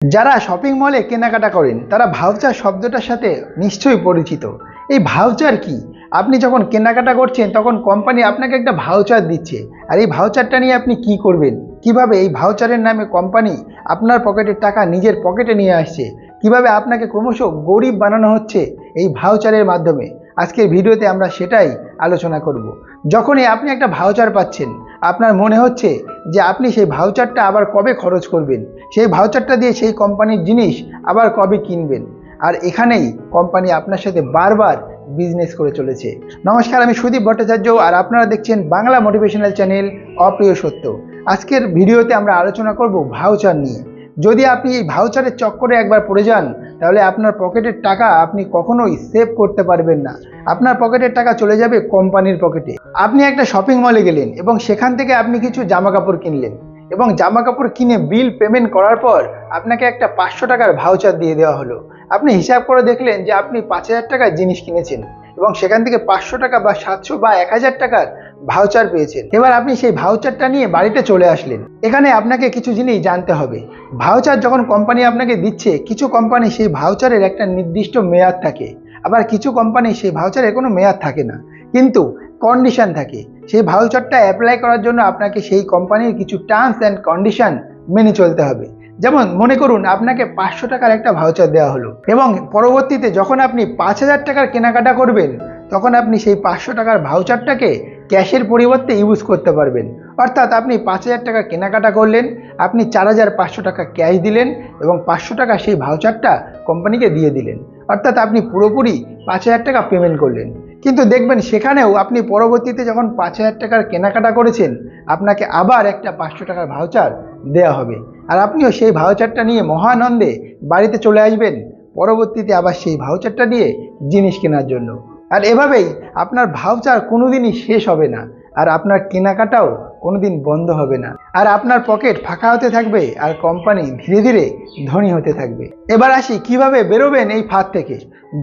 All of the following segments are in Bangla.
যারা শপিং মলে কেনাকাটা করেন, তারা ভাউচার শব্দটার সাথে নিশ্চয়ই পরিচিত। এই ভাউচার কি? আপনি যখন কেনাকাটা করছেন, তখন কোম্পানি আপনাকে একটা ভাউচার দিচ্ছে। আর এই ভাউচারটা নিয়ে আপনি কি করবেন? কীভাবে এই ভাউচারের নামে কোম্পানি আপনার পকেটের টাকা নিজের পকেটে নিয়ে আসছে? কীভাবে আপনাকে ক্রমশ গরিব বানানো হচ্ছে এই ভাউচারের মাধ্যমে? আজকের ভিডিওতে আমরা সেটাই আলোচনা করব। যখনই আপনি একটা ভাউচার পাচ্ছেন, আপনার মনে হচ্ছে যে আপনি সেই ভাউচারটা আবার কবে খরচ করবেন? সেই ভাউচারটা দিয়ে সেই কোম্পানির জিনিস আবার কবে কিনবেন? আর এখানেই কোম্পানি আপনার সাথে বারবার বিজনেস করে চলেছে। নমস্কার, আমি সুদীপ ভট্টাচার্য আর আপনারা দেখছেন বাংলা মোটিভেশনাল চ্যানেল অপ্রিয় সত্য। আজকের ভিডিওতে আমরা আলোচনা করব ভাউচার নিয়ে। যদি আপনি এই ভাউচারের চক্করে একবার পড়ে যান, তাহলে আপনার পকেটের টাকা আপনি কখনোই সেভ করতে পারবেন না। আপনার পকেটের টাকা চলে যাবে কোম্পানির পকেটে। আপনি একটা শপিং মলে গেলেন এবং সেখান থেকে আপনি কিছু জামা কাপড় কিনলেন এবং জামা কাপড় কিনে বিল পেমেন্ট করার পর আপনাকে একটা পাঁচশো টাকার ভাউচার দিয়ে দেওয়া হলো। আপনি হিসাব করে দেখলেন যে আপনি পাঁচ হাজার টাকার জিনিস কিনেছেন এবং সেখান থেকে পাঁচশো টাকা বা সাতশো বা এক হাজার টাকার ভাউচার পেয়েছেন। এবার আপনি সেই ভাউচারটা নিয়ে বাড়িতে চলে আসলেন। এখানে আপনাকে কিছু জিনিস জানতে হবে। ভাউচার যখন কোম্পানি আপনাকে দিচ্ছে, কিছু কোম্পানি সেই ভাউচারের একটা নির্দিষ্ট মেয়াদ থাকে। আবার কিছু কোম্পানি সেই ভাউচারের কোনো মেয়াদ থাকে না। কিন্তু কন্ডিশন থাকে। সেই ভাউচারটা অ্যাপ্লাই করার জন্য আপনাকে সেই কোম্পানির কিছু টার্মস অ্যান্ড কন্ডিশন মেনে চলতে হবে। যেমন মনে করুন, আপনাকে পাঁচশো টাকার একটা ভাউচার দেওয়া হলো। এবং পরবর্তীতে যখন আপনি পাঁচ হাজার টাকার কেনাকাটা করবেন তখন আপনি সেই পাঁচশো টাকার ভাউচারটাকে ক্যাশের পরিবর্তে ইউজ করতে পারবেন। অর্থাৎ আপনি পাঁচ হাজার টাকা কেনাকাটা করলেন, আপনি চার হাজার পাঁচশো টাকা ক্যাশ দিলেন এবং পাঁচশো টাকা সেই ভাউচারটা কোম্পানিকে দিয়ে দিলেন। অর্থাৎ আপনি পুরোপুরি পাঁচ হাজার টাকা পেমেন্ট করলেন। কিন্তু দেখবেন সেখানেও আপনি পরবর্তীতে যখন পাঁচ হাজার টাকার কেনাকাটা করেছেন, আপনাকে আবার একটা পাঁচশো টাকার ভাউচার দেওয়া হবে। আর আপনিও সেই ভাউচারটা নিয়ে মহানন্দে বাড়িতে চলে আসবেন, পরবর্তীতে আবার সেই ভাউচারটা দিয়ে জিনিস কেনার জন্য। আর এভাবেই আপনার ভাউচার কোনোদিনই শেষ হবে না, আর আপনার কেনাকাটাও কোনোদিন বন্ধ হবে না। আর আপনার পকেট ফাঁকা হতে থাকবে, আর কোম্পানি ধীরে ধীরে ধনী হতে থাকবে। এবার আসি, কীভাবে বেরোবেন এই ফাঁদ থেকে?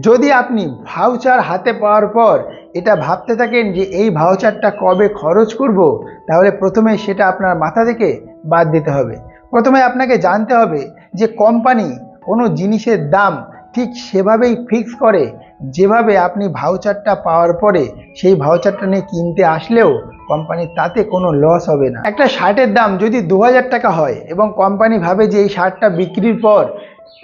যদি আপনি ভাউচার হাতে পাওয়ার পর এটা ভাবতে থাকেন যে এই ভাউচারটা কবে খরচ করব, তাহলে প্রথমে সেটা আপনার মাথা থেকে বাদ দিতে হবে। প্রথমে আপনাকে জানতে হবে যে কোম্পানি কোনো জিনিসের দাম ঠিক সেভাবেই ফিক্স করে। যেভাবে আপনি ভাউচারটা পাওয়ার পরে সেই ভাউচারটা নিয়ে কিনতে আসলেও কোম্পানির তাতে কোনো লস হবে না। একটা শার্টের দাম যদি দু হাজার টাকা হয় এবং কোম্পানি ভাবে যে এই শার্টটা বিক্রির পর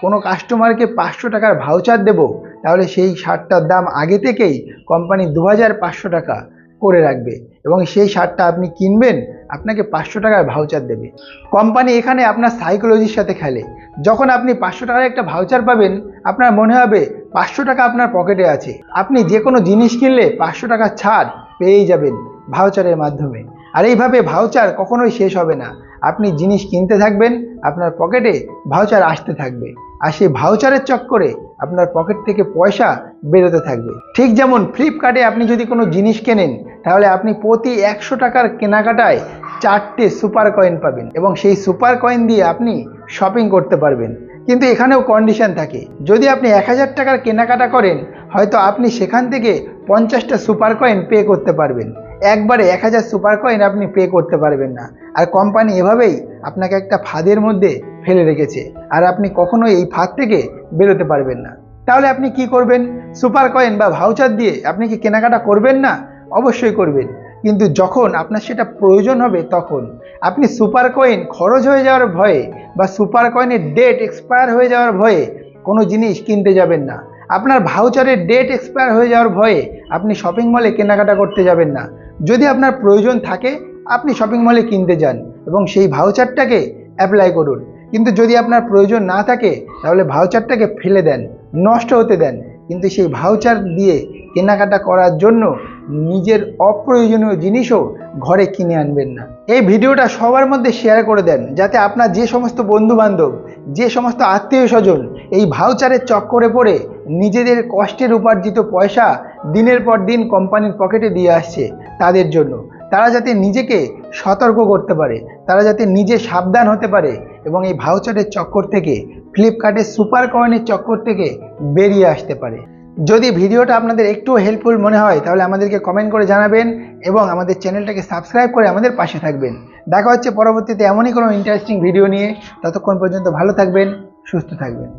কোনো কাস্টমারকে পাঁচশো টাকার ভাউচার দেব, তাহলে সেই শার্টটার দাম আগে থেকেই কোম্পানি দু হাজার পাঁচশো টাকা করে রাখবে। এবং সেই শার্টটা আপনি কিনবেন, আপনাকে পাঁচশো টাকার ভাউচার দেবে। কোম্পানি এখানে আপনার সাইকোলজির সাথে খেলে। যখন আপনি পাঁচশো টাকার একটা ভাউচার পাবেন, আপনার মনে হবে পাঁচশো টাকা আপনার পকেটে আছে। আপনি যে কোনো জিনিস কিনলে পাঁচশো টাকা ছাড় পেয়েই যাবেন ভাউচারের মাধ্যমে। আর এইভাবে ভাউচার কখনোই শেষ হবে না। আপনি জিনিস কিনতে থাকবেন, আপনার পকেটে ভাউচার আসতে থাকবে। আর সেই ভাউচারের চক্করে আপনার পকেট থেকে পয়সা বেরোতে থাকবে। ঠিক যেমন ফ্লিপকার্টে আপনি যদি কোনো জিনিস কেনেন, তাহলে আপনি প্রতি একশো টাকার কেনাকাটায় চারটে সুপার কয়েন পাবেন এবং সেই সুপার কয়েন দিয়ে আপনি শপিং করতে পারবেন। কিন্তু এখানেও কন্ডিশন থাকে। যদি আপনি এক হাজার টাকার কেনাকাটা করেন, হয়তো আপনি সেখান থেকে পঞ্চাশটা সুপার কয়েন পে করতে পারবেন। একবারে এক হাজার সুপার কয়েন আপনি পে করতে পারবেন না। আর কোম্পানি এভাবেই আপনাকে একটা ফাঁদের মধ্যে ফেলে রেখেছে। আর আপনি কখনো এই ফাঁদ থেকে বেরোতে পারবেন না। তাহলে আপনি কি করবেন? সুপার কয়েন বা ভাউচার দিয়ে আপনি কি কেনাকাটা করবেন না? অবশ্যই করবেন। কিন্তু যখন আপনার সেটা প্রয়োজন হবে তখন। আপনি সুপার কয়েন খরচ হয়ে যাওয়ার ভয়ে বা সুপার কয়েনের ডেট এক্সপায়ার হয়ে যাওয়ার ভয়ে কোনো জিনিস কিনতে যাবেন না। আপনার ভাউচারের ডেট এক্সপায়ার হয়ে যাওয়ার ভয়ে আপনি শপিং মলে কেনাকাটা করতে যাবেন না। যদি আপনার প্রয়োজন থাকে, আপনি শপিং মলে কিনতে যান এবং সেই ভাউচারটাকে অ্যাপ্লাই করুন। কিন্তু যদি আপনার প্রয়োজন না থাকে, তাহলে ভাউচারটাকে ফেলে দেন, নষ্ট হতে দেন। কিন্তু সেই ভাউচার দিয়ে কেনাকাটা করার জন্য নিজের অপ্রয়োজনীয় জিনিসও ঘরে কিনে আনবেন না। এই ভিডিওটা সবার মধ্যে শেয়ার করে দেন, যাতে আপনার যে সমস্ত বন্ধু বান্ধব যে সমস্ত আত্মীয় স্বজন এই ভাউচারের চক্করে পড়ে নিজেদের কষ্টের উপার্জিত পয়সা দিনের পর দিন কোম্পানির পকেটে দিয়ে আসছে তাদের জন্য। তারা যাতে নিজেকে সতর্ক করতে পারে, তারা যাতে নিজে সাবধান হতে পারে এবং এই ভাউচারের চক্কর থেকে ফ্লিপকার্টের সুপার কয়েনের চক্কর থেকে বেরিয়ে আসতে পারে। যদি ভিডিওটা আপনাদের একটু হেল্পফুল মনে হয়, তাহলে আমাদেরকে কমেন্ট করে জানাবেন এবং আমাদের চ্যানেলটাকে সাবস্ক্রাইব করে আমাদের পাশে থাকবেন। দেখা হচ্ছে পরবর্তীতে এমনই কোনো ইন্টারেস্টিং ভিডিও নিয়ে। ততক্ষণ পর্যন্ত ভালো থাকবেন, সুস্থ থাকবেন।